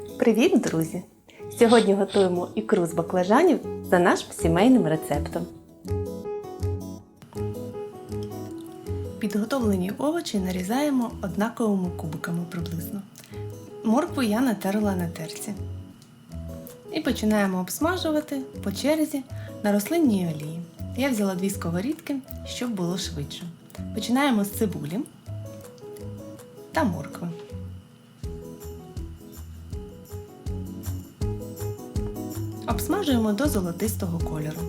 Привіт, друзі! Сьогодні готуємо ікру з баклажанів за нашим сімейним рецептом. Підготовлені овочі нарізаємо однаковими кубиками приблизно. Моркву я натерла на терці. І починаємо обсмажувати по черзі на рослинній олії. Я взяла дві сковорідки, щоб було швидше. Починаємо з цибулі та моркви. Обсмажуємо до золотистого кольору.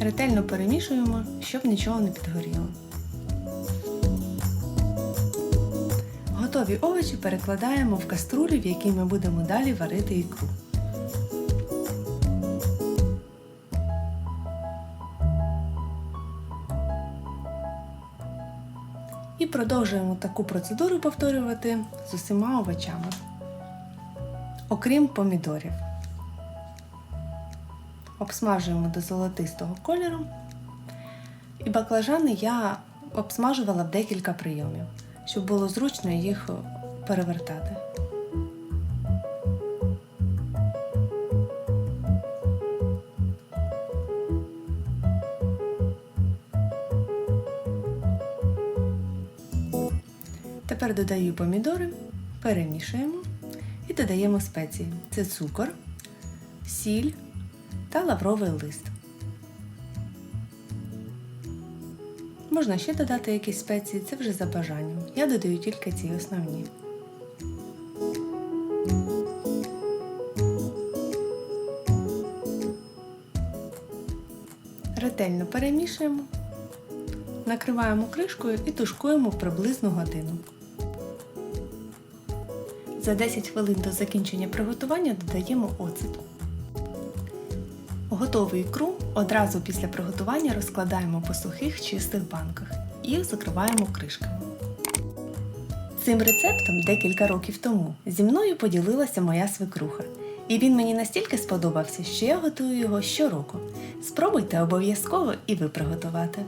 Ретельно перемішуємо, щоб нічого не підгоріло. Готові овочі перекладаємо в каструлю, в якій ми будемо далі варити ікру. І продовжуємо таку процедуру повторювати з усіма овочами окрім помідорів. Обсмажуємо до золотистого кольору. І баклажани я обсмажувала в декілька прийомів, щоб було зручно їх перевертати. Тепер додаю помідори, перемішуємо і додаємо спеції. Це цукор, сіль та лавровий лист. Можна ще додати якісь спеції, це вже за бажанням. Я додаю тільки ці основні. Ретельно перемішуємо, накриваємо кришкою і тушкуємо приблизно годину. За 10 хвилин до закінчення приготування додаємо оцет. Готову ікру одразу після приготування розкладаємо по сухих чистих банках і закриваємо кришками. Цим рецептом декілька років тому зі мною поділилася моя свекруха. І він мені настільки сподобався, що я готую його щороку. Спробуйте обов'язково і ви приготувати.